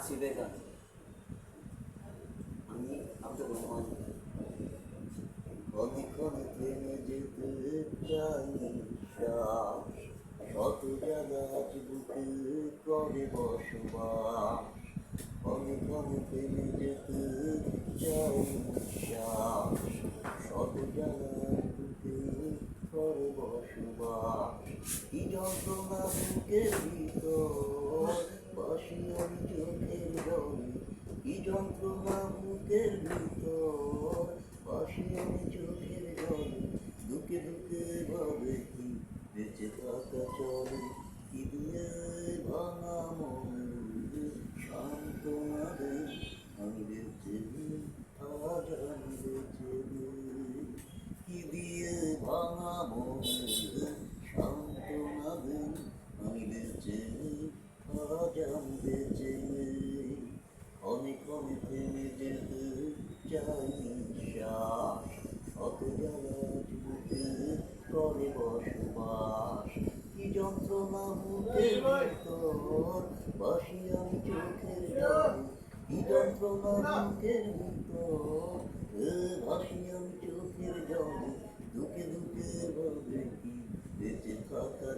আসিফের গান আমি আব্দুর রহমান ক্ষণে ক্ষণে থেমে যেতে চাই শ্বাস শত জায়গা আজ বুকে করে বসবাস। ক্ষণে ক্ষণে থেমে যেতে চাই শ্বাস শত বুকে করে বসবাস। কি যন্ত্রণা বুকের ভিতর বাসি আমি চোখের জলে কি যন্ত্রণা বুকের ভিতর অসীম চোখের জলে দুঃখে দুঃখে ভাবে কি বেঁচে থাকা চলে কি দিয়ে ভাঙা চাই শ্বাস শত করে বসবাস কি যন্ত্রণা বুকের ভিতর বুকের ভিতর ভাসি আমি চোখের জলে দুকে দুকে ভাবে কি বেঁচে থাকা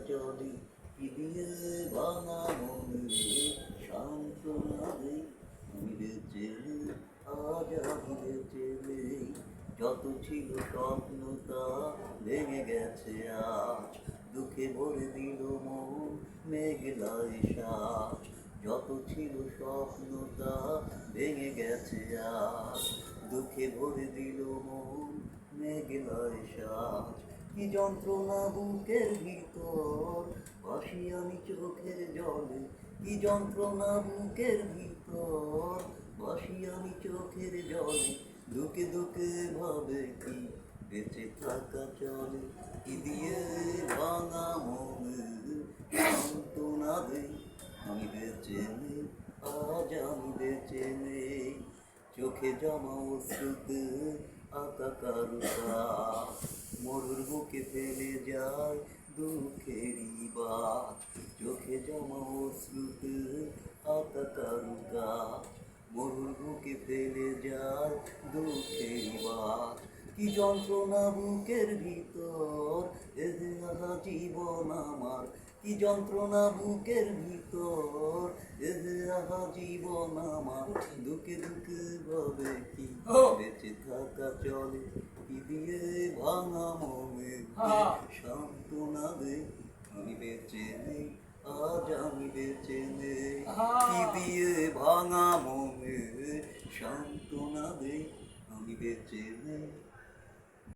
যত ছিল স্বপ্ন তা ভেঙে গেছে আজ। দুঃখে ভরে দিল মন মেঘলায় সাজ যত ছিল স্বপ্ন তা ভেঙে গেছে আজ। দুঃখে ভরে দিল মন মেঘলায় সাজ কি যন্ত্রণা বুকের ভিতর? বাসি আমি চোখের জলে। কি যন্ত্রণা বুকের ভিতর? বাসি আমি চোখের জলে। দুকে দুকে ভাবে কি বেঁচে থাকা চলে। কি দিয়ে ভাঙা মনে সান্ত্বনা দে আমি বেঁচে নেই, আজ আমি বেঁচে নেই। চোখে জমা অশ্রুতে আঁকা কারুকা মরুর বুকে ফেলে যায় দুঃখেরই বা চোখে জমা অশ্রুতে আঁকা কারুকা মরুর বুকে ফেলে যায় দুঃখেরই বাত কি যন্ত্রণা বুকের ভিতর আহা জীবন আমার। কি যন্ত্রণা বুকের ভিতর আহা জীবন আমার। দুঃখে দুঃখে ভাবে কি বেঁচে থাকা চলে কি দিয়ে ভাঙা মনে সান্ত্বনা দে আমি বেঁচে নেই আজ আমি বেঁচে নেই। কি দিয়ে ভাঙা মনে সান্ত্বনা দে আমি বেঁচে নেই।